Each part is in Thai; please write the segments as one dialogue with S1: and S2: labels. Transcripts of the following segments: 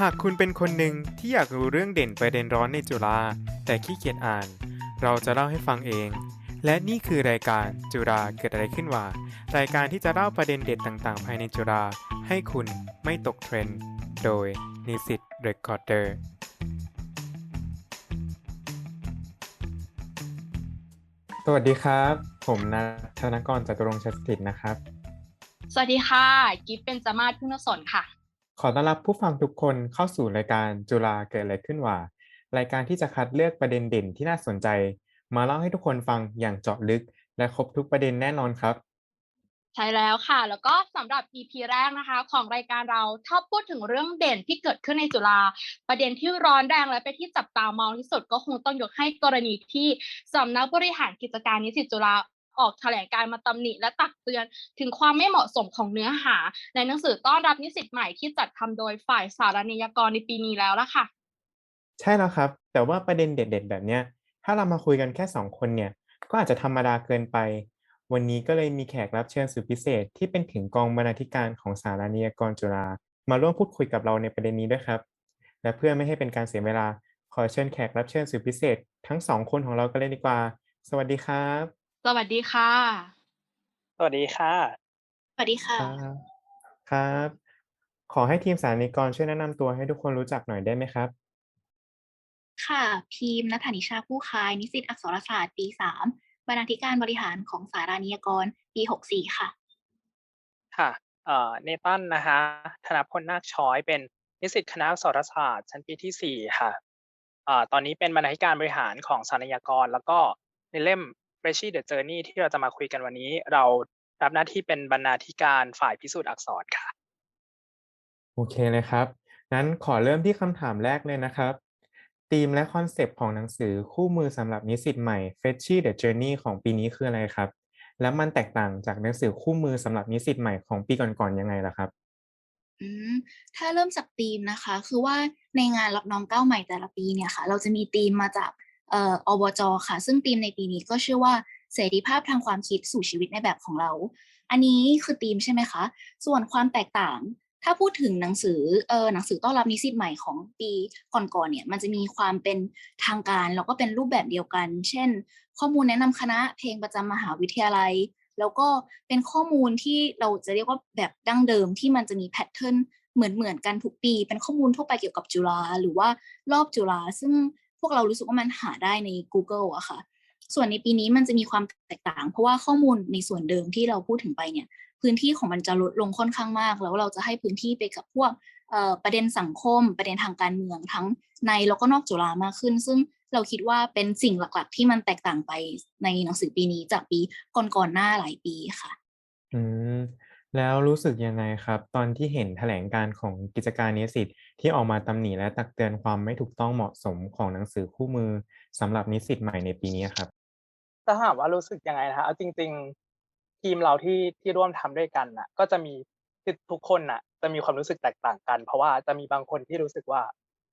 S1: หากคุณเป็นคนหนึ่งที่อยากรู้เรื่องเด่นประเด็นร้อนในจุฬาแต่ขี้เกียจอ่าน เราจะเล่าให้ฟังเอง และนี่คือรายการจุฬาเกิดอะไรขึ้นว่ารายการที่จะเล่าประเด็นเด็ดต่างๆ ภายในจุฬาให้คุณไม่ตกเทรนด์โดยนิสิตเรคคอร์เดอร์สวัสดีครับ ผมนัทธนกรจตุรงชัยสถิตย์นะครับ
S2: สวัสดีค่ะ กิฟเป็นจามาศพึ่งนสนค่ะ
S1: ขอต้อนรับผู้ฟังทุกคนเข้าสู่รายการจุฬาเกิดอะไรขึ้นว่า รายการที่จะคัดเลือกประเด็นเด่นที่น่าสนใจ มาเล่าให้ทุกคนฟังอย่างเจาะลึก และครบทุกประเด็นแน่นอนครับ
S2: ใช่แล้วค่ะ แล้วก็สำหรับ EP แรกนะคะ ของรายการเราถ้าพูดถึงเรื่องเด่นที่เกิดขึ้นในจุฬาประเด็นที่ร้อนแรงและเป็นที่จับตามองที่สุดก็คงต้องยกให้กรณีที่สำนักบริหารกิจการนิสิตจุฬา ออกแถลงการมาตำหนิและตักเตือน ถึงความไม่เหมาะสมของเนื้อหา ในหนังสือต้อนรับนิสิตใหม่ที่จัดทำโดยฝ่ายสารนิยกรในปีนี้แล้วละค่ะ
S1: ใช่แล้วครับ แต่ว่าประเด็นเด็ด ๆ แบบเนี้ย ถ้าเรามาคุยกันแค่สองคนเนี่ย ก็อาจจะธรรมดาเกินไป วันนี้ก็เลยมีแขกรับเชิญสุดพิเศษ ที่เป็นถึงกองบรรณาธิการของสารนิยกรจุฬามาร่วมพูดคุยกับเราในประเด็นนี้ด้วยครับ และเพื่อไม่ให้เป็นการเสียเวลาขอเชิญแขกรับเชิญสุดพิเศษ ทั้งสองคนของเรากันเลยดีกว่า สวัสดีครับ
S2: สวัสดีค่ะ
S3: สวัสดีค่ะ
S2: สวัสดีค่ะ
S1: ครับครับ ขอให้ทีมสารนิยกรช่วยแนะนำตัวให้ทุกคนรู้จักหน่อยได้ไหมครับ
S4: ค่ะ พิมพ์นัทธานิชาผู้คาย นิสิตอักษรศาสตร์ปีสามบรรณาธิการบริหารของสารานิยกร ปีหกสี่ค่ะ
S3: ค่ะ เอ่อ เนตันนะคะ ธนพลนาคช้อยเป็นนิสิตคณะอักษรศาสตร์ ชั้นปีที่สี่ค่ะ เอ่อ ตอนนี้เป็นบรรณาธิการบริหารของสารนิยกร แล้วก็ในเล่ม f r e s h i e the Journey ที่เราจะมาคุยกันวันนี้ เรารับหน้าที่เป็นบรรณาธิการฝ่ายพิสูจน์อักษรค่ะ
S1: โอเคเลยครับงั้นขอเริ่มที่คำถามแรกเลยนะครับธีมและคอนเซปต์ของหนังสือคู่มือสำหรับนิสิตใหม่ f e t c h y the Journey ของปีนี้คืออะไรครับ แล้วมันแตกต่างจากหนังสือคู่มือสำหรับนิสิตใหม่ของปีก่อนๆยังไงล่ะครับ
S4: อืมถ้าเริ่มจากธีมนะคะ คือว่าในงานรับน้องก้าวใหม่แต่ละปีเนี่ยค่ะ เราจะมีธีมมาจากเอ่ออบจค่ะ ซึ่งธีมในปีนี้ก็ชื่อว่าเสรีภาพทางความคิดสู่ชีวิตในแบบของเรา อันนี้คือธีมใช่ไหมคะ ส่วนความแตกต่าง ถ้าพูดถึงหนังสือเออหนังสือต้อนรับนิสิตใหม่ของปีก่อนๆเนี่ย มันจะมีความเป็นทางการแล้วก็เป็นรูปแบบเดียวกัน เช่น ข้อมูลแนะนำคณะเพลงประจำมหาวิทยาลัย แล้วก็เป็นข้อมูลที่เราจะเรียกว่าแบบดั้งเดิมที่มันจะมีแพทเทิร์นเหมือนเหมือนๆกันทุกปี เป็นข้อมูลทั่วไปเกี่ยวกับจุฬาหรือว่ารอบจุฬาซึ่ง พวกเรารู้สึกว่ามันหาได้ใน Google อะค่ะ ส่วนในปีนี้มันจะมีความแตกต่าง เพราะว่าข้อมูลในส่วนเดิมที่เราพูดถึงไปเนี่ย พื้นที่ของมันจะลดลงค่อนข้างมาก แล้วเราจะให้พื้นที่ไปกับพวกประเด็นสังคม ประเด็นทางการเมืองทั้งในแล้วก็นอกจุฬามากขึ้น ซึ่งเราคิดว่าเป็นสิ่งหลักๆ ที่มันแตกต่างไปในหนังสือปีนี้จากปีก่อนๆหน้าหลายปีค่ะ
S1: อืม แล้วรู้สึกยังไงครับ ตอนที่เห็นแถลงการของกิจการนิสิตที่ออกมาตำหนิและตักเตือนความไม่ถูกต้องเหมาะสมของหนังสือคู่มือสำหรับนิสิตใหม่ในปีนี้ครับ
S3: ถ้าถามว่ารู้สึกยังไงนะคะเอาจริง ๆ ทีมเราที่ที่ร่วมทำด้วยกันน่ะ ก็จะมีคือทุกคนน่ะ จะมีความรู้สึกแตกต่างกัน เพราะว่าจะมีบางคนที่รู้สึกว่า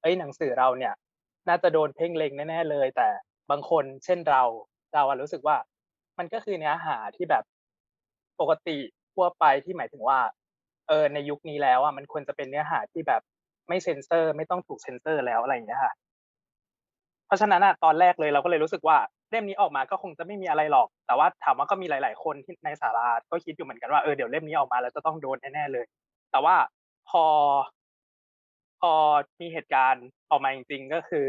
S3: เอ้ยหนังสือเราเนี่ย น่าจะโดนเพ่งเล็งแน่ๆเลย แต่บางคนเช่นเราเราอะรู้สึกว่า มันก็คือเนื้อหาที่แบบปกติ ทั่วไปที่หมายถึงว่าเออในยุคนี้แล้วอะมันควรจะเป็นเนื้อหาที่แบบไม่เซ็นเซอร์ ไม่ต้องถูกเซ็นเซอร์แล้วอะไรอย่างเงี้ยค่ะ เพราะฉะนั้นอะตอนแรกเลยเราก็เลยรู้สึกว่าเล่มนี้ออกมาก็คงจะไม่มีอะไรหรอก แต่ว่าถามว่าก็มีหลาย ๆ คนที่ในสาราก็คิดอยู่เหมือนกันว่าเออเดี๋ยวเล่มนี้ออกมาแล้วจะต้องโดนแน่ๆเลย แต่ว่าพอ พอมีเหตุการณ์ออกมาจริง ๆ ก็คือ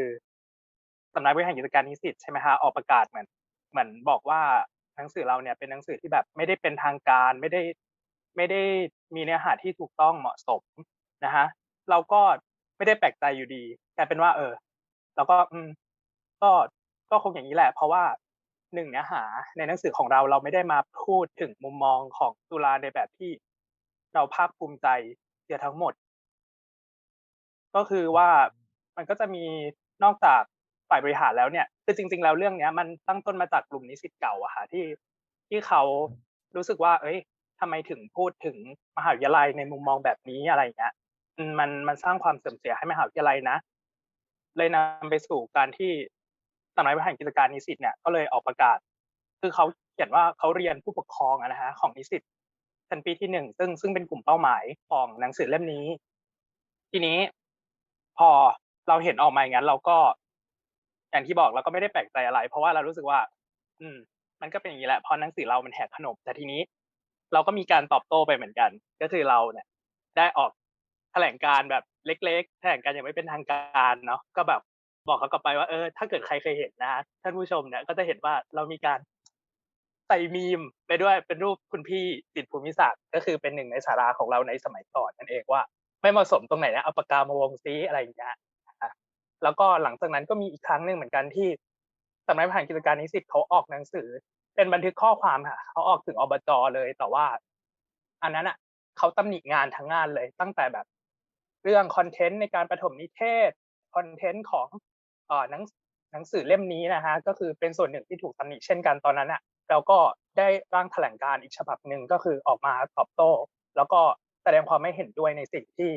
S3: สำนักบริหารกิจการนิสิตใช่ไหมคะออกประกาศเหมือนเหมือนบอกว่า หนังสือเราเนี่ยเป็นหนังสือที่แบบไม่ได้เป็นทางการไม่ได้ไม่ได้มีเนื้อหาที่ถูกต้องเหมาะสมนะฮะเราก็ไม่ได้แปลกใจอยู่ดีกลายเป็นว่า เออเราก็อืมก็ก็คงอย่างนี้แหละ เพราะว่าหนึ่งเนื้อหาในหนังสือของเราเราไม่ได้มาพูดถึงมุมมองของตุลาในแบบที่เราภาคภูมิใจเสียทั้งหมด ก็คือว่ามันก็จะมีนอกจาก ฝ่ายบริหารแล้วเนี่ยคือจริง ๆ แล้วเรื่องเนี้ยมันตั้งต้นมาจากกลุ่มนิสิตเก่าอะค่ะที่ที่เขารู้สึกว่า เอ้ยทำไมถึงพูดถึงมหาวิทยาลัยในมุมมองแบบนี้อะไรเงี้ยมันมันสร้างความเสื่อมเสียให้มหาวิทยาลัยนะ เลยนำไปสู่การที่สำนักบริหารกิจการนิสิตเนี่ยก็เลยออกประกาศ คือเขาเขียนว่าเขาเรียนผู้ปกครองอะนะฮะของนิสิตชั้นปีที่หนึ่งซึ่งซึ่งเป็นกลุ่มเป้าหมายของหนังสือเล่มนี้ ทีนี้ พอเราเห็นออกมาอย่างนั้นเราก็ อย่างที่บอกเราก็ไม่ได้แปลกใจอะไร เพราะว่าเรารู้สึกว่า อืม มันก็เป็นอย่างนี้แหละเพราะหนังสือเรามันแหกขนบแต่ทีนี้ เราก็มีการตอบโต้ไปเหมือนกัน ก็คือเราเนี่ย ได้ออกแถลงการแบบเล็ก ๆ แถลงการอย่างไม่เป็นทางการเนาะก็แบบบอกเขากลับไปว่าเออถ้าเกิดใครเคยเห็นนะท่านผู้ชมเนี่ยก็จะเห็นว่าเรามีการใส่มีมไปด้วยเป็นรูปคุณพี่จิตรภูมิศักดิ์ก็คือเป็นหนึ่งในสาราของเราในสมัยก่อนนั่นเองว่า ไม่เหมาะสมตรงไหนนะเอาปากกามาวงซีอะไรอย่างเงี้ย แล้วก็หลังจากนั้นก็มีอีกครั้งหนึ่งเหมือนกันที่สำนักบริหารกิจการนิสิตเขาออกหนังสือ เป็นบันทึกข้อความค่ะเขาออกถึงอบจเลย แต่ว่า อันนั้นอะเขาตำหนิงานทั้งงานเลย ตั้งแต่แบบ เรื่องคอนเทนต์ในการประถมนิเทศคอนเทนต์ของเอ่อหนังหนังสือเล่มนี้นะฮะก็คือเป็นส่วนหนึ่งที่ถูกตำหนิเช่นกันตอนนั้นอะเราก็ได้ร่างแถลงการอีกฉบับหนึ่งก็คือออกมาตอบโต้ แล้วก็แสดงความไม่เห็นด้วยในสิ่งที่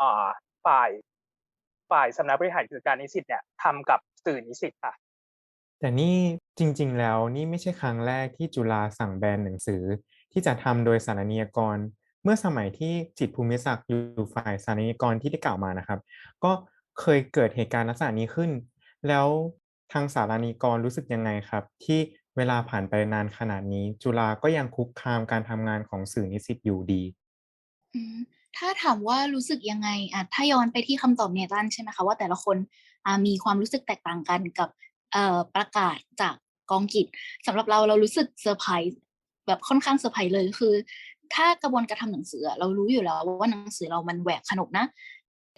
S3: อ่าฝ่าย ฝ่ายสำนักบริหารกิจการนิสิตเนี่ยทำกับสื่อนิสิตค่ะ
S1: แต่นี่จริง ๆ แล้วนี่ไม่ใช่ครั้งแรกที่จุฬาสั่งแบนหนังสือ ที่จะทำโดยสารนิยกร เมื่อสมัยที่จิตรภูมิศักดิ์อยู่ฝ่ายสารนิยกรที่ได้กล่าวมานะครับ ก็เคยเกิดเหตุการณ์ลักษณะนี้ขึ้น แล้วทางสารนิยกรรู้สึกยังไงครับ ที่เวลาผ่านไปนานขนาดนี้ จุฬาก็ยังคุกคามการทำงานของสื่อนิสิตอยู่ดี
S4: อืม ถ้าถามว่ารู้สึกยังไงอะถ้าย้อนไปที่คำตอบเนตันใช่ไหมคะว่าแต่ละคนมีความรู้สึกแตกต่างกันกับประกาศจากกองกิจสำหรับเราเรารู้สึกเซอร์ไพรส์แบบค่อนข้างเซอร์ไพรส์เลยคือ ถ้ากระบวนการทำหนังสือเรารู้อยู่แล้วว่าหนังสือเรามันแหวกขนบนะ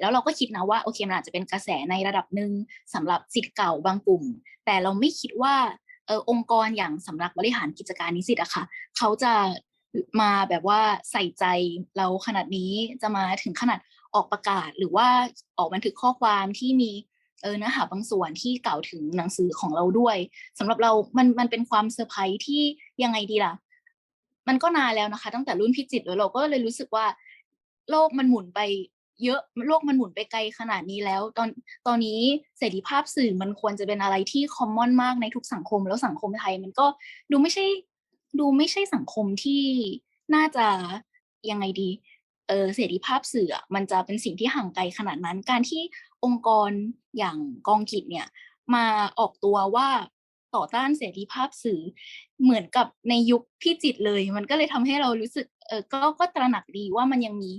S4: แล้วเราก็คิดนะว่าโอเคมันอาจจะเป็นกระแสในระดับหนึ่งสำหรับสิทธิ์เก่าบางกลุ่ม แต่เราไม่คิดว่าเออองค์กรอย่างสำนักบริหารกิจการนิสิตอะค่ะเขาจะ มาแบบว่าใส่ใจเราขนาดนี้จะมาถึงขนาดออกประกาศ หรือว่าออกบันทึกข้อความที่มีเออเนื้อหาบางส่วนที่กล่าวถึงหนังสือของเราด้วยสำหรับเรามันมันเป็นความเซอร์ไพรส์ที่ยังไงดีล่ะ มันก็นานแล้วนะคะ ตั้งแต่รุ่นพิจิตรแล้วเราก็เลยรู้สึกว่า โลกมันหมุนไปเยอะโลกมันหมุนไปไกลขนาดนี้แล้ว ตอนตอนนี้เสรีภาพสื่อมันควรจะเป็นอะไรที่คอมมอนมากในทุกสังคม แล้วสังคมไทยมันก็ดูไม่ใช่ ดูไม่ใช่สังคมที่น่าจะยังไงดีเออเสรีภาพสื่อมันจะเป็นสิ่งที่ห่างไกลขนาดนั้น การที่องค์กรอย่างกองกิจเนี่ยมาออกตัวว่าต่อต้านเสรีภาพสื่อเหมือนกับในยุคพี่จิตรเลย มันก็เลยทำให้เรารู้สึกเออก็ก็ตระหนักดีว่ามันยังมี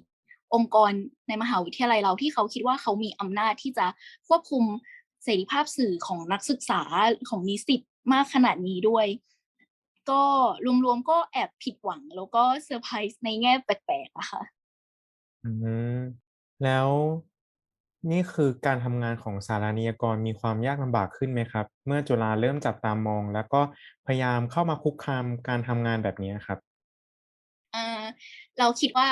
S4: องค์กรในมหาวิทยาลัยเราที่เขาคิดว่าเขามีอำนาจที่จะควบคุมเสรีภาพสื่อของนักศึกษาของนิสิตมากขนาดนี้ด้วย ก็รวมๆก็แอบผิดหวัง แล้วก็เซอร์ไพรส์ในแง่แปลกๆอะค่ะ
S1: อืมแล้วนี่คือการทำงานของสารานิยกรมีความยากลำบากขึ้นไหมครับ เมื่อจุฬาเริ่มจับตามอง แล้วก็พยายามเข้ามาคุกคามการทำงานแบบนี้ครับ
S4: อ่าเราคิดว่า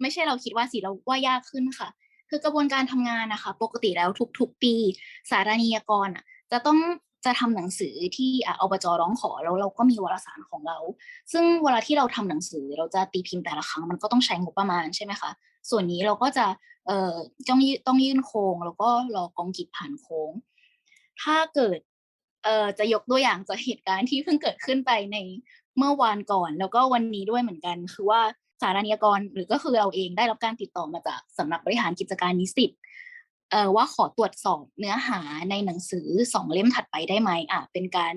S4: ไม่ใช่เราคิดว่าสิเราว่ายากขึ้นค่ะ คือกระบวนการทำงานนะคะ ปกติแล้วทุกๆปี สารนิยกรอะ จะต้อง จะทำหนังสือที่อบจร้องขอแล้วเราก็มีวารสารของเรา ซึ่งเวลาที่เราทำหนังสือเราจะตีพิมพ์แต่ละครั้งมันก็ต้องใช้งบประมาณใช่ไหมคะส่วนนี้เราก็จะเอ่อต้องยื่นต้องยื่นโครงแล้วก็รอกองกิจผ่านโค้ง ถ้าเกิดเอ่อจะยกตัวอย่างจากเหตุการณ์ที่เพิ่งเกิดขึ้นไปในเมื่อวานก่อน แล้วก็วันนี้ด้วยเหมือนกัน คือว่าสารนิยกรหรือก็คือเราเองได้รับการติดต่อมาจากสำนักบริหารกิจการนิสิต เออว่าขอตรวจสอบเนื้อหาในหนังสือสองเล่มถัดไปได้ไหมอะเป็นการ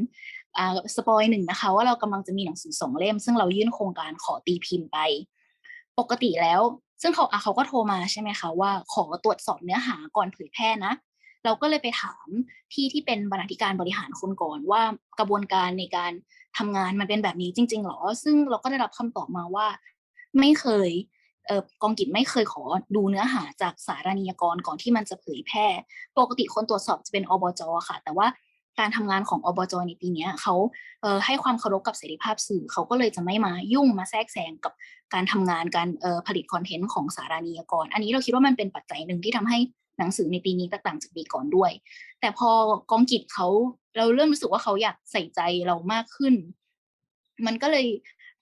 S4: อ่าสปอยหนึ่งนะคะ ว่าเรากำลังจะมีหนังสือสองเล่ม ซึ่งเรายื่นโครงการขอตีพิมพ์ไป ปกติแล้ว ซึ่งเขาอะเขาก็โทรมาใช่ไหมคะว่าขอตรวจสอบเนื้อหาก่อนเผยแพร่นะเราก็เลยไปถามพี่ที่เป็นบรรณาธิการบริหารคนก่อนว่ากระบวนการในการทำงานมันเป็นแบบนี้จริง ๆ หรอ ซึ่งเราก็ได้รับคำตอบมาว่า ไม่เคย กองกิจไม่เคยขอดูเนื้อหาจากสารนิยกรก่อนที่มันจะเผยแพร่ ปกติคนตรวจสอบจะเป็นอบจค่ะ แต่ว่าการทำงานของอบจในปีนี้เขาเออให้ความเคารพกับเสรีภาพสื่อเขาก็เลยจะไม่มายุ่งมาแทรกแซงกับการทำงานการเออผลิตคอนเทนต์ของสารนิยกร อันนี้เราคิดว่ามันเป็นปัจจัยหนึ่งที่ทำให้หนังสือในปีนี้แตกต่างจากปีก่อนด้วย แต่พอกองกิจเขาเราเริ่มรู้สึกว่าเขาอยากใส่ใจเรามากขึ้น มันก็เลย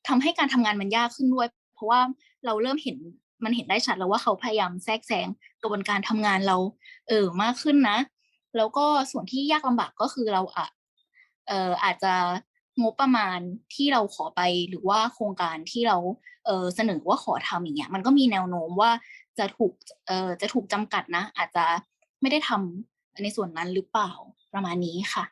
S4: ทำให้การทำงานมันยากขึ้นด้วย เพราะว่า เราเริ่มเห็นมันเห็นได้ชัดแล้วว่าเขาพยายามแทรกแซงกระบวนการทำงานเรา เออมากขึ้นนะ แล้วก็ส่วนที่ยากลำบากก็คือเราอะเอออาจจะงบประมาณที่เราขอไปหรือว่าโครงการที่เราเออเสนอว่าขอทำอย่างเงี้ย มันก็มีแนวโน้มว่าจะถูกเออจะถูกจำกัดนะ อาจจะไม่ได้ทำในส่วนนั้นหรือเปล่าประมาณนี้ค่ะ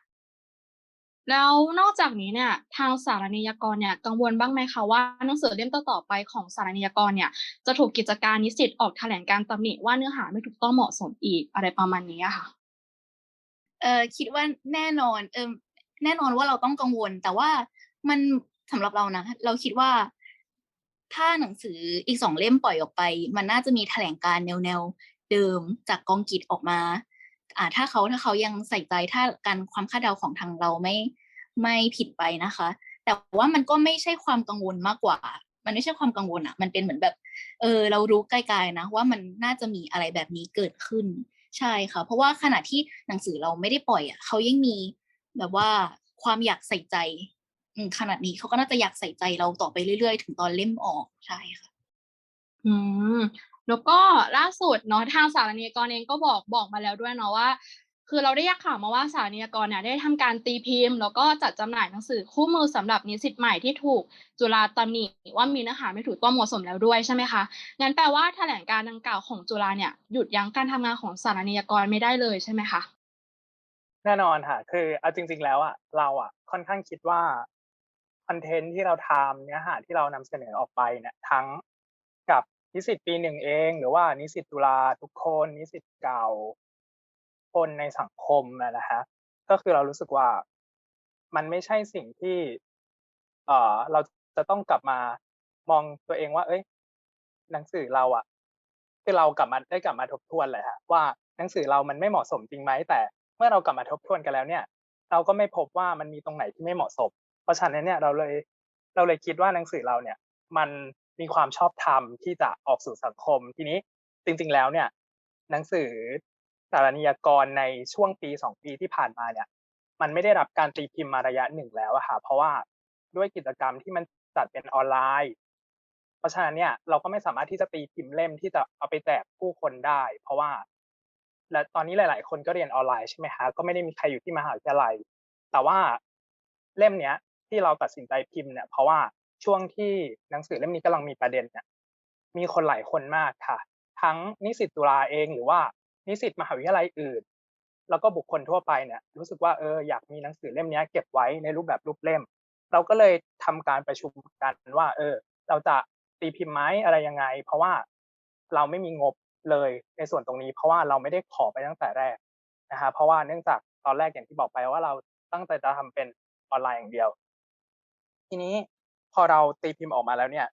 S2: แล้วนอกจากนี้เนี่ยทางสารนิยกรเนี่ยกังวลบ้างไหมคะว่าหนังสือเล่มต่อๆไปของสารนิยกรเนี่ยจะถูกกิจการนิสิตออกแถลงการณ์ตำหนิว่าเนื้อหาไม่ถูกต้องเหมาะสมอีกอะไรประมาณนี้ค่ะ
S4: เออคิดว่าแน่นอนเออแน่นอนว่าเราต้องกังวล แต่ว่ามันสำหรับเรานะ เราคิดว่า ถ้าหนังสืออีกสองเล่มปล่อยออกไป มันน่าจะมีแถลงการแนวแนวเดิมจากกองกิจออกมาอ่าถ้าเขาถ้าเขายังใส่ใจถ้าการความคาดเดาของทางเราไม่ ไม่ผิดไปนะคะ แต่ว่ามันก็ไม่ใช่ความกังวลมากกว่า มันไม่ใช่ความกังวลอะมันเป็นเหมือนแบบ เออ เรารู้ไกลๆนะ ว่ามันน่าจะมีอะไรแบบนี้เกิดขึ้น ใช่ค่ะ เพราะว่าขณะที่หนังสือเราไม่ได้ปล่อยอะเขายังมีแบบว่าความอยากใส่ใจขนาดนี้เขาก็น่าจะอยากใส่ใจเราต่อไปเรื่อยๆ ถึงตอนเล่มออกใช่ค่ะ
S2: อืมแล้วก็ล่าสุดเนาะทางสารนิยกรเองก็บอกบอกมาแล้วด้วยเนาะว่า คือเราได้ยักข่าวมาว่าสารนิยกรเนี่ยได้ทำการตีพิมพ์ แล้วก็จัดจำหน่ายหนังสือคู่มือสำหรับนิสิตใหม่ที่ถูกจุฬาตำหนิว่ามีเนื้อหาไม่ถูกต้องเหมาะสมแล้วด้วยใช่ไหมคะงั้นแปลว่าแถลงการ์ดังกล่าวของจุฬาเนี่ยหยุดยั้งการทำงานของสารนิยกรไม่ได้เลยใช่ไหมคะ
S3: แน่นอนค่ะ คือเอาจริง ๆ แล้วอะเราอะค่อนข้างคิดว่าคอนเทนต์ที่เราทำเนื้อหาที่เรานำเสนอออกไปเนี่ยทั้งกับนิสิตปีหนึ่งเอง หรือว่านิสิตตุลาทุกคนนิสิตเก่า คนในสังคมอะนะฮะก็คือเรารู้สึกว่ามันไม่ใช่สิ่งที่ เอ่อเราจะต้องกลับมามองตัวเองว่า เอ้ย หนังสือเราอะคือเรากลับมาได้กลับมาทบทวนเลยฮะว่าหนังสือเรามันไม่เหมาะสมจริงไหมแต่ เมื่อเรากลับมาทบทวนกันแล้วเนี่ย เราก็ไม่พบว่ามันมีตรงไหนที่ไม่เหมาะสม เพราะฉะนั้นเนี่ยเราเลยเราเลยคิดว่าหนังสือเราเนี่ย มันมีความชอบธรรมที่จะออกสู่สังคม ทีนี้จริง ๆ แล้วเนี่ย หนังสือ สารนิยกรในช่วงปีสองปีที่ผ่านมาเนี่ย มันไม่ได้รับการตีพิมพ์มาระยะหนึ่งแล้วอะค่ะเพราะว่าด้วยกิจกรรมที่มันจัดเป็นออนไลน์ เพราะฉะนั้นเนี่ยเราก็ไม่สามารถที่จะตีพิมพ์เล่มที่จะเอาไปแจกผู้คนได้ เพราะว่า และตอนนี้หลาย ๆ คนก็เรียนออนไลน์ใช่ไหมคะก็ไม่ได้มีใครอยู่ที่มหาวิทยาลัย แต่ว่าเล่มเนี้ยที่เราตัดสินใจพิมพ์เนี่ยเพราะว่าช่วงที่หนังสือเล่มนี้กำลังมีประเด็นเนี่ยมีคนหลายคนมากค่ะ ทั้งนิสิตตุลาเองหรือว่า นิสิตมหาวิทยาลัยอื่น แล้วก็บุคคลทั่วไปเนี่ยรู้สึกว่าเอออยากมีหนังสือเล่มนี้เก็บไว้ในรูปแบบรูปเล่ม เราก็เลยทำการประชุมกันว่า เออ เราจะตีพิมพ์ไหมอะไรยังไง เพราะว่าเราไม่มีงบเลยในส่วนตรงนี้ เพราะว่าเราไม่ได้ขอไปตั้งแต่แรกนะฮะเพราะว่าเนื่องจากตอนแรกอย่างที่บอกไปว่าเราตั้งใจจะทำเป็นออนไลน์อย่างเดียว ทีนี้พอเราตีพิมพ์ออกมาแล้วเนี่ย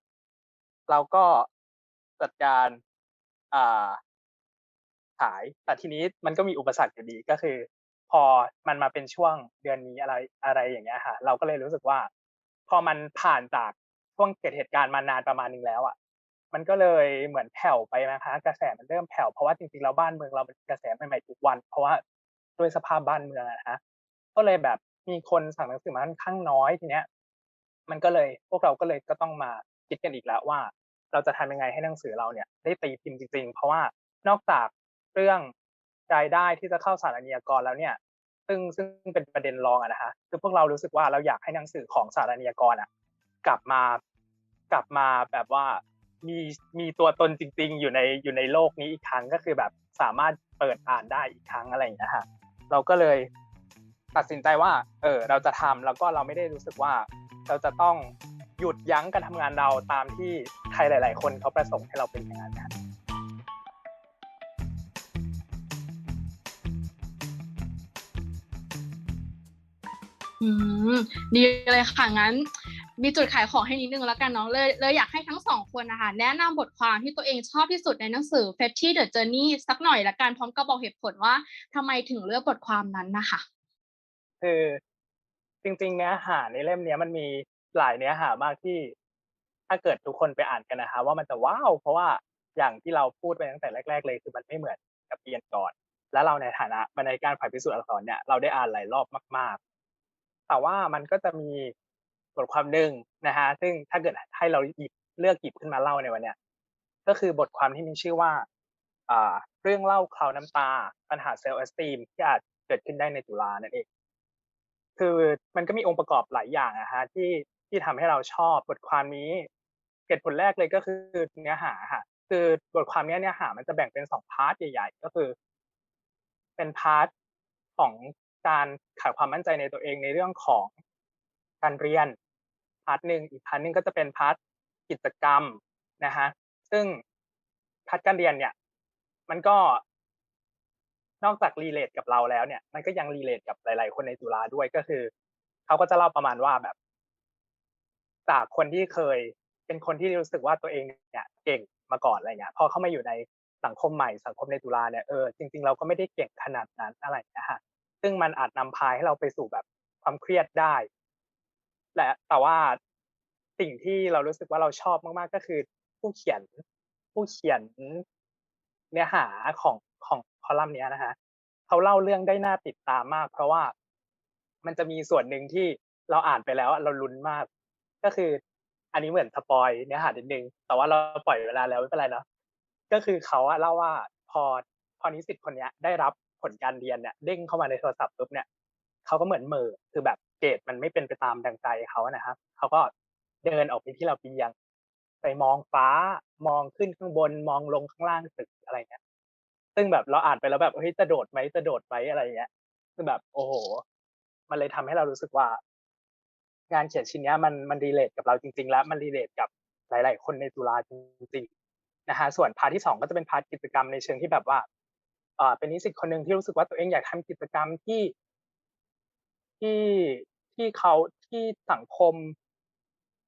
S3: เราก็จัดการอ่า ขาย แต่ทีนี้มันก็มีอุปสรรคอยู่ดีก็คือ พอมันมาเป็นช่วงเดือนนี้อะไรอะไรอย่างเงี้ยค่ะเราก็เลยรู้สึกว่า พอมันผ่านจากช่วงเกิดเหตุการณ์มานานประมาณหนึงแล้วอะมันก็เลยเหมือนแผ่วไปนะคะ กระแสมันเริ่มแผ่วเพราะว่าจริงๆแล้วบ้านเมืองเราเป็นกระแสใหม่ๆทุกวัน เพราะว่าด้วยสภาพบ้านเมืองนะฮะก็เลยแบบมีคนสั่งหนังสือมาค่อนข้างน้อยทีเนี้ย มันก็เลยพวกเราก็เลยก็ต้องมาคิดกันอีกแล้วว่า เราจะทำยังไงให้หนังสือเราเนี่ย ได้ตีพิมพ์จริง ๆ เพราะว่านอกจาก เรื่องรายได้ที่จะเข้าสารนิยกรแล้วเนี่ย ซึ่งซึ่งเป็นประเด็นรองอะนะคะคือพวกเรารู้สึกว่าเราอยากให้หนังสือของสารนิยกรอะกลับมากลับมาแบบว่ามีมีตัวตนจริง ๆ อยู่ในอยู่ในโลกนี้อีกครั้งก็คือแบบสามารถเปิดอ่านได้อีกครั้งอะไรอย่างเงี้ยค่ะเราก็เลยตัดสินใจว่า เออ เราจะทำแล้วก็เราไม่ได้รู้สึกว่า เราจะต้องหยุดยั้งการทำงานเราตามที่ใครหลาย ๆ คนเขาประสงค์ให้เราเป็นอย่างนั้น
S2: อืมดีเลยค่ะงั้น มีจุดขายของให้นิดนึงแล้วกันเนาะเลยเลยอยากให้ทั้งสองคนนะคะแนะนำบทความที่ตัวเองชอบที่สุดในหนังสือ Fetty the Journey สักหน่อยละกันพร้อมกับบอกเหตุผลว่าทำไมถึงเลือกบทความนั้นนะคะ
S3: คือจริงๆเนื้อหาในเล่มเนี้ยมันมีหลายเนื้อหามากที่ถ้าเกิดทุกคนไปอ่านกันนะคะว่ามันจะว้าวเพราะว่าอย่างที่เราพูดไปตั้งแต่แรก ๆ เลยคือมันไม่เหมือนกับเรียนก่อน และเราในฐานะบรรณาธิการฝ่ายพิสูจน์อักษรเนี่ยเราได้อ่านหลายรอบมากๆ แต่ว่ามันก็จะมีบทความหนึ่งนะฮะซึ่งถ้าเกิดให้เราหยิบเลือกหยิบขึ้นมาเล่าในวันเนี้ยก็คือบทความที่มีชื่อว่าอ่าเรื่องเล่าคราวน้ำตา ปัญหาเซลล์เอสตีมที่อาจเกิดขึ้นได้ในตุลานั่นเอง คือมันก็มีองค์ประกอบหลายอย่างอะฮะที่ที่ทำให้เราชอบบทความนี้เหตุผลแรกเลยก็คือเนื้อหาค่ะ คือบทความนี้เนื้อหามันจะแบ่งเป็นสองพาร์ทใหญ่ ๆ ก็คือ เป็นพาร์ทของ การขายความมั่นใจในตัวเองในเรื่องของการเรียนพาร์ทหนึ่งอีกพาร์ทหนึ่งก็จะเป็นพาร์ทกิจกรรมนะฮะซึ่งพาร์ทการเรียนเนี่ย มันก็นอกจากรีเลทกับเราแล้วเนี่ย มันก็ยังรีเลทกับหลาย ๆ คนในจุฬาด้วยก็คือเขาก็จะเล่าประมาณว่าแบบ จากคนที่เคยเป็นคนที่รู้สึกว่าตัวเองเนี่ยเก่งมาก่อนอะไรเงี้ยพอเข้ามาอยู่ในสังคมใหม่สังคมในจุฬาเนี่ยเออจริง ๆ เราก็ไม่ได้เก่งขนาดนั้นอะไรเงี้ยฮะ ซึ่งมันอาจนำพาให้เราไปสู่แบบความเครียดได้ และแต่ว่าสิ่งที่เรารู้สึกว่าเราชอบมากๆก็คือ ผู้เขียนผู้เขียนเนื้อหาของของคอลัมน์นี้นะฮะเขาเล่าเรื่องได้น่าติดตามมาก เพราะว่ามันจะมีส่วนหนึ่งที่เราอ่านไปแล้วเราลุ้นมาก ก็คือ อันนี้เหมือนสปอยเนื้อหานิดนึงแต่ว่าเราปล่อยเวลาแล้วไม่เป็นไรเนาะก็คือเขาเล่าว่าพอพอนิสิตคนนี้ได้รับ ลการเรียนเนี่ยเด้งเข้ามาในโทรศัพท์ปุ๊บเนี่ยเขาก็เหมือนเม่อคือแบบเกรดมันไม่เป็นไปตามดังใจเขานะครับเขาก็เดินออกไปที่ระเบียง ไปมองฟ้ามองขึ้นข้างบนมองลงข้างล่างตึกอะไรเงี้ยซึ่งแบบเราอ่านไปแล้วแบบเฮ้ยจะโดดไหมจะโดดไหมอะไรเงี้ยคือแบบโอ้โห มันเลยทำให้เรารู้สึกว่า งานเขียนชิ้นเนี้ยมันมันรีเลทกับเราจริง ๆ แล้วมันรีเลทกับหลาย ๆ คนในจุฬาจริงๆนะฮะส่วนพาร์ทที่สองก็จะเป็นพาร์ทกิจกรรมในเชิงที่แบบว่า เป็นนิสิตคนหนึ่งที่รู้สึกว่าตัวเองอยากทำกิจกรรมที่ที่ที่เขาที่สังคม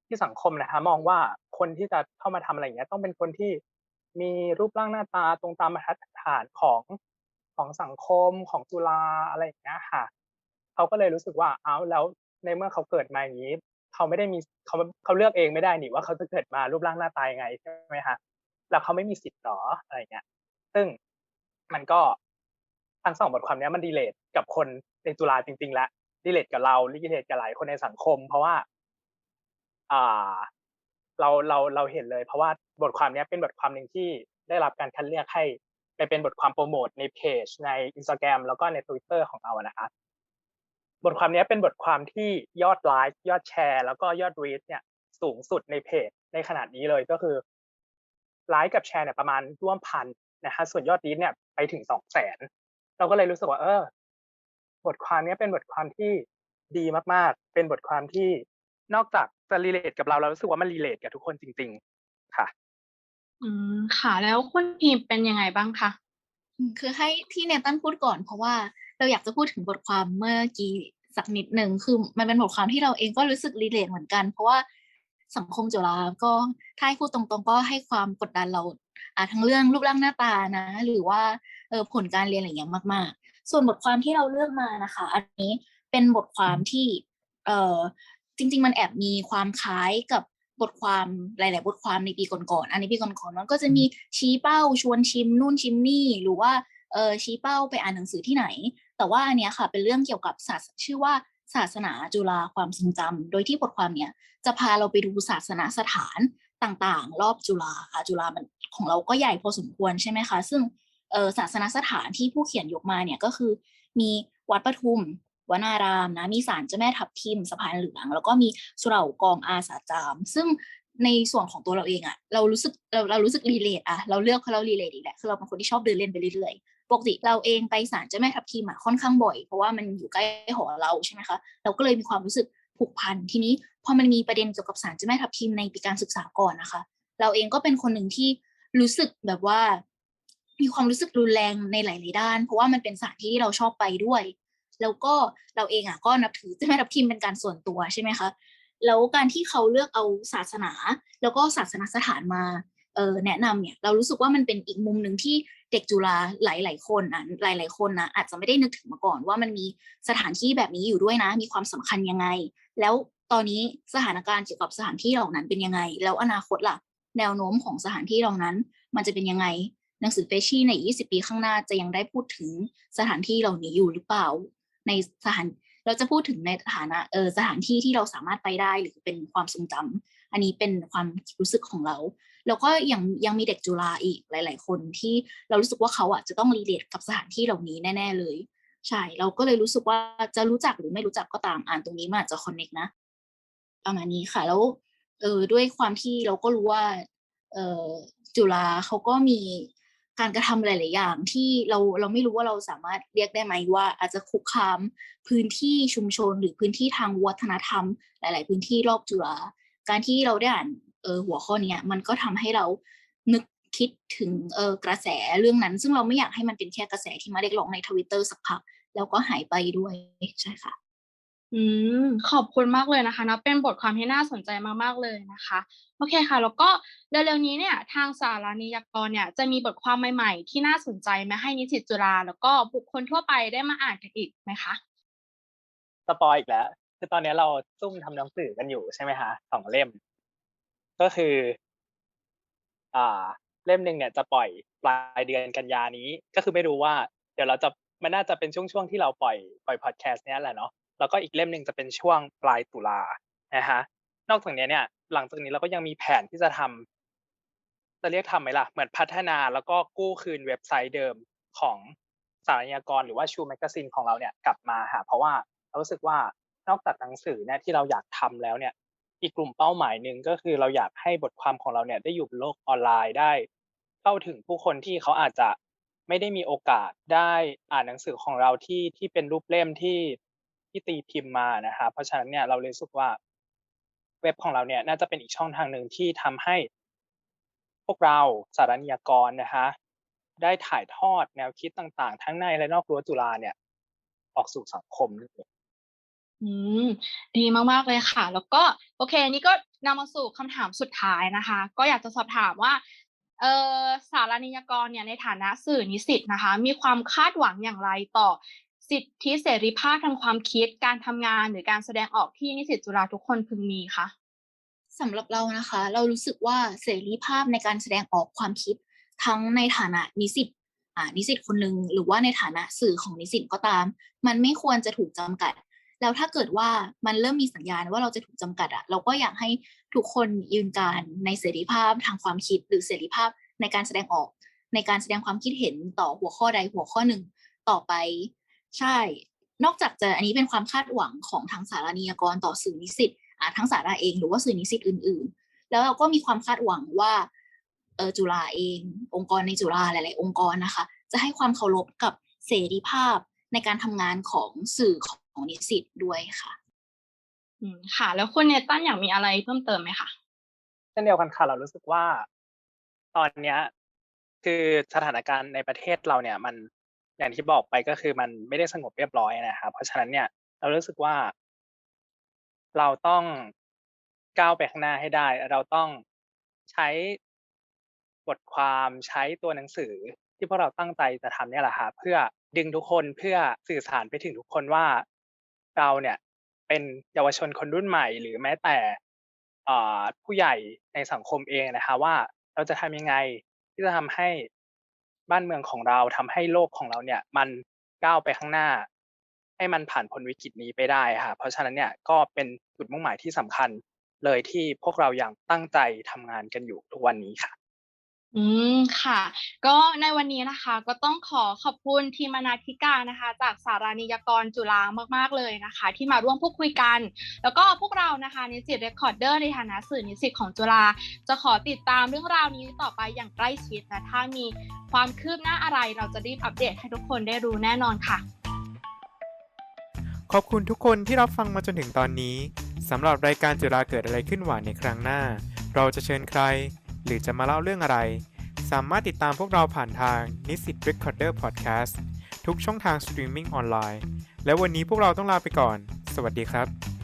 S3: ที่สังคมนะฮะมองว่าคนที่จะเข้ามาทำอะไรอย่างเงี้ย ต้องเป็นคนที่มีรูปร่างหน้าตาตรงตามมาตรฐานของของสังคมของจุฬาอะไรอย่างเงี้ยค่ะเขาก็เลยรู้สึกว่าเอ้าแล้วในเมื่อเขาเกิดมาอย่างนี้ เขาไม่ได้มีเขาเขาเลือกเองไม่ได้นี่ว่าเขาจะเกิดมารูปร่างหน้าตายังไงใช่ไหมคะแล้วเขาไม่มีสิทธิ์หรออะไรเงี้ย ซึ่ง มันก็ทั้งสองบทความนี้มันดีเลทกับคนในจุฬาจริง ๆ แล้วดีเลทกับเราดีเลทกับหลายคนในสังคม เพราะว่า อ่า เราเราเราเห็นเลย เพราะว่าบทความนี้เป็นบทความหนึ่งที่ได้รับการคัดเลือกให้ไปเป็นบทความโปรโมทในเพจ ใน Instagram แล้วก็ใน Twitter ของเรานะคะบทความนี้เป็นบทความที่ยอดไลค์ยอดแชร์ แล้วก็ยอดรีทเนี่ยสูงสุดในเพจในขนาดนี้เลยก็คือ ไลค์กับแชร์เนี่ยประมาณร่วมพันนะฮะส่วนยอดรีทเนี่ยไปถึงสองแสนเราก็เลยรู้สึกว่า เออ บทความนี้เป็นบทความที่ดีมากๆ เป็นบทความที่นอกจากจะรีเลทกับเราเรารู้สึกว่ามันรีเลทกับทุกคนจริง ๆ ค่ะ
S2: อืมค่ะ แล้วคุณพิมเป็นยังไงบ้างคะ
S4: คือให้ที่เนตันพูดก่อน เพราะว่าเราอยากจะพูดถึงบทความเมื่อกี้สักนิดหนึ่งคือมันเป็นบทความที่เราเองก็รู้สึกรีเลทเหมือนกัน เพราะว่า สังคมจุฬาก็ถ้าให้พูดตรงๆ ก็ให้ความกดดันเราอ่าทั้งเรื่องรูปร่างหน้าตานะ หรือว่าเออผลการเรียนอะไรอย่างเงี้ยมาก ๆ ส่วนบทความที่เราเลือกมานะคะ อันนี้เป็นบทความที่เออจริง ๆ มันแอบมีความคล้ายกับบทความหลาย ๆ บทความในปีก่อนๆอันนี้ปีก่อนๆมันก็จะมีชี้เป้าชวนชิมนู่นชิมนี่ หรือว่าเออชี้เป้าไปอ่านหนังสือที่ไหน แต่ว่าอันเนี้ยค่ะ เป็นเรื่องเกี่ยวกับศาสชื่อว่า ศาสนาจุฬาความทรงจำโดยที่บทความเนี้ยจะพาเราไปดูศาสนาสถานต่างๆ รอบจุฬาค่ะจุฬามันของเราก็ใหญ่พอสมควรใช่ไหมคะ ซึ่งเศาสนาสถานที่ผู้เขียนยกมาเนี่ยก็คือมีวัดปทุมวนารามนะมีศาลเจ้าแม่ทับทิมสะพานเหลือง แล้วก็มีสุเหร่ากองอาสาจาม ซึ่งในส่วนของตัวเราเองอะเรารู้สึกเราเรารู้สึกรีเลทอะเราเลือกเพราะเรารีเลทอีกแหละคือเราเป็นคนที่ชอบเดินเล่นไปเรื่อย ปกติเราเองไปศาลเจ้าแม่ทับทิมอะค่อนข้างบ่อย เพราะว่ามันอยู่ใกล้หอเราใช่ไหมคะเราก็เลยมีความรู้สึกผูกพันทีนี้พอมันมีประเด็นเกี่ยวกับศาลเจ้าแม่ทับทิมในปีการศึกษาก่อนนะคะ เราเองก็เป็นคนหนึ่งที่รู้สึกแบบว่า มีความรู้สึกรุนแรงในหลายๆด้าน เพราะว่ามันเป็นสถานที่ที่เราชอบไปด้วย แล้วก็เราเองอะก็นับถือเจ้าแม่ทับทิมเป็นการส่วนตัวใช่ไหมคะแล้วการที่เขาเลือกเอาศาสนา แล้วก็ศาสนสถานมา เออแนะนำเนี่ยเรารู้สึกว่ามันเป็นอีกมุมหนึ่งที่เด็กจุฬาหลาย ๆ คนอะหลาย ๆ คนนะอาจจะไม่ได้นึกถึงมาก่อน ว่ามันมีสถานที่แบบนี้อยู่ด้วยนะ มีความสำคัญยังไง แล้วตอนนี้สถานการณ์เกี่ยวกับสถานที่เหล่านั้นเป็นยังไง แล้วอนาคตล่ะ แนวโน้มของสถานที่เหล่านั้น มันจะเป็นยังไงหนังสือเฟชชี่ใน 20 ปีข้างหน้าจะยังได้พูดถึงสถานที่เหล่านี้อยู่หรือเปล่า ในสถานเราจะพูดถึงในฐานะเออสถานที่ที่เราสามารถไปได้หรือเป็นความทรงจำอันนี้เป็นความรู้สึกของเรา แล้วก็ยังยังมีเด็กจุฬาอีกหลาย ๆ คนที่เรารู้สึกว่าเขาอะจะต้องรีเลทกับสถานที่เหล่านี้แน่ ๆ เลย ใช่ เราก็เลยรู้สึกว่าจะรู้จักหรือไม่รู้จักก็ตามอ่านตรงนี้มันอาจจะคอนเน็กนะประมาณนี้ค่ะแล้วเออด้วยความที่เราก็รู้ว่าเออจุฬาเขาก็มีการกระทำหลาย ๆ อย่างที่เราเราไม่รู้ว่าเราสามารถเรียกได้ไหมว่า อาจจะคุกคามพื้นที่ชุมชนหรือพื้นที่ทางวัฒนธรรม หลาย ๆ พื้นที่รอบจุฬาการที่เราได้อ่าน เออหัวข้อเนี้ยมันก็ทำให้เรานึกคิดถึงเออกระแสเรื่องนั้น ซึ่งเราไม่อยากให้มันเป็นแค่กระแสที่มาเรียกร้องในทวิตเตอร์สักพักแล้วก็หายไปด้วยใช่ค่ะ
S2: อืมขอบคุณมากเลยนะคะนับเป็นบทความที่น่าสนใจมากๆเลยนะคะ โอเคค่ะ แล้วก็เร็วๆนี้เนี่ย ทางสารานิยากรเนี่ยจะมีบทความใหม่ๆ ที่น่าสนใจมาให้นิสิตจุฬาแล้วก็บุคคลทั่วไปได้มาอ่านกันอีกไหมคะ
S3: สปอยอีกแล้วคือตอนนี้เราซุ่มทำหนังสือกันอยู่ใช่ไหมคะสองเล่ม ก็คือ อ่า เล่มหนึ่งเนี่ยจะปล่อยปลายเดือนกันยานี้ ก็คือไม่รู้ว่า เดี๋ยวเราจะมันน่าจะเป็นช่วงๆที่เราปล่อยปล่อยพอดแคสต์เนี้ยแหละเนาะแล้วก็อีกเล่มหนึ่งจะเป็นช่วงปลายตุลานะฮะนอกจากนี้เนี่ย หลังจากนี้เราก็ยังมีแผนที่จะทำจะเรียกทำไหมล่ะ เหมือนพัฒนาแล้วก็กู้คืนเว็บไซต์เดิมของสารนิยากรหรือว่าชูแมกกาซีนของเราเนี่ยกลับมาค่ะเพราะว่าเรารู้สึกว่านอกจากหนังสือเนี่ยที่เราอยากทำแล้วเนี่ย อีกกลุ่มเป้าหมายหนึ่งก็คือเราอยากให้บทความของเราเนี่ยได้อยู่บนโลกออนไลน์ได้ เข้าถึงผู้คนที่เขาอาจจะไม่ได้มีโอกาสได้อ่านหนังสือของเราที่ที่เป็นรูปเล่มที่ที่ตีพิมพ์มานะครับเพราะฉะนั้นเนี่ยเราเลยรู้สึกว่าเว็บของเราเนี่ยน่าจะเป็นอีกช่องทางหนึ่งที่ทำให้ พวกเราสารนิยกรนะคะ ได้ถ่ายทอดแนวคิดต่างๆ ทั้งในและนอกรั้วจุฬาเนี่ย ออกสู่สังคมด้วย
S2: อื มดีมากๆเลยค่ะ แล้วก็โอเค นี่ก็นำมาสู่คำถามสุดท้ายนะคะ ก็อยากจะสอบถามว่าเออสารนิยกรเนี่ยในฐานะสื่อนิสิตนะคะ มีความคาดหวังอย่างไรต่อสิทธิเสรีภาพทางความคิดการทำงานหรือการแสดงออกที่นิสิตจุฬาทุกคนพึงมีคะ
S4: สำหรับเรานะคะ เรารู้สึกว่าเสรีภาพในการแสดงออกความคิด ทั้งในฐานะนิสิตอ่านิสิตคนหนึ่งหรือว่าในฐานะสื่อของนิสิตก็ตาม มันไม่ควรจะถูกจำกัด แล้วถ้าเกิดว่ามันเริ่มมีสัญญาณว่าเราจะถูกจำกัดอะเราก็อยากให้ทุกคนยืนการในเสรีภาพทางความคิดหรือเสรีภาพในการแสดงออก ในการแสดงความคิดเห็นต่อหัวข้อใดหัวข้อหนึ่งต่อไป ใช่ นอกจากจะอันนี้เป็นความคาดหวังของทางสารนิยกรต่อสื่อนิสิตอ่าทั้งสาระเองหรือว่าสื่อนิสิตอื่น ๆ แล้วเราก็มีความคาดหวังว่าเออจุฬาเอง องค์กรในจุฬาหลาย ๆ องค์กรนะคะ จะให้ความเคารพกับเสรีภาพในการทำงานของสื่อของ นิสิตด้วยค่ะ
S2: อืมค่ะ แล้วคุณเนตันอยากมีอะไรเพิ่มเติมไหมคะ
S3: เช่นเดียวกันค่ะ เรารู้สึกว่า ตอนเนี้ย คือสถานการณ์ในประเทศเราเนี่ย มันอย่างที่บอกไปก็คือมันไม่ได้สงบเรียบร้อยนะครับเพราะฉะนั้นเนี่ย เรารู้สึกว่า เราต้องก้าวไปข้างหน้าให้ได้ เราต้องใช้บทความใช้ตัวหนังสือที่พวกเราตั้งใจจะทำเนี่ยแหละค่ะเพื่อดึงทุกคนเพื่อสื่อสารไปถึงทุกคนว่า เราเนี่ยเป็นเยาวชนคนรุ่นใหม่ หรือแม้แต่อ่าผู้ใหญ่ในสังคมเองนะคะว่าเราจะทำยังไงที่จะทำให้บ้านเมืองของเราทำให้โลกของเราเนี่ย มันก้าวไปข้างหน้า ให้มันผ่านพ้นวิกฤตนี้ไปได้ค่ะ เพราะฉะนั้นเนี่ยก็เป็นจุดมุ่งหมายที่สำคัญเลยที่พวกเรายังตั้งใจทำงานกันอยู่ทุกวันนี้ค่ะ
S2: อืม ค่ะ ก็ในวันนี้นะคะ ก็ต้องขอขอบคุณทีมบรรณาธิการนะคะ จากสารานิยกรจุฬามากๆเลยนะคะ ที่มาร่วมพูดคุยกัน แล้วก็พวกเรานะคะนิสิตเรคคอร์เดอร์ในฐานะสื่อนิสิตของจุฬาจะขอติดตามเรื่องราวนี้ต่อไปอย่างใกล้ชิดและถ้ามีความคืบหน้าอะไรเราจะรีบอัปเดตให้ทุกคนได้รู้แน่นอนค่ะ
S1: ขอบคุณทุกคนที่รับฟังมาจนถึงตอนนี้สำหรับรายการจุฬาเกิดอะไรขึ้นหวานในครั้งหน้า เราจะเชิญใคร หรือจะมาเล่าเรื่องอะไร สามารถติดตามพวกเราผ่านทางนิสิต Recorder Podcast ทุกช่องทางสตรีมมิ่งออนไลน์ และวันนี้พวกเราต้องลาไปก่อน สวัสดีครับ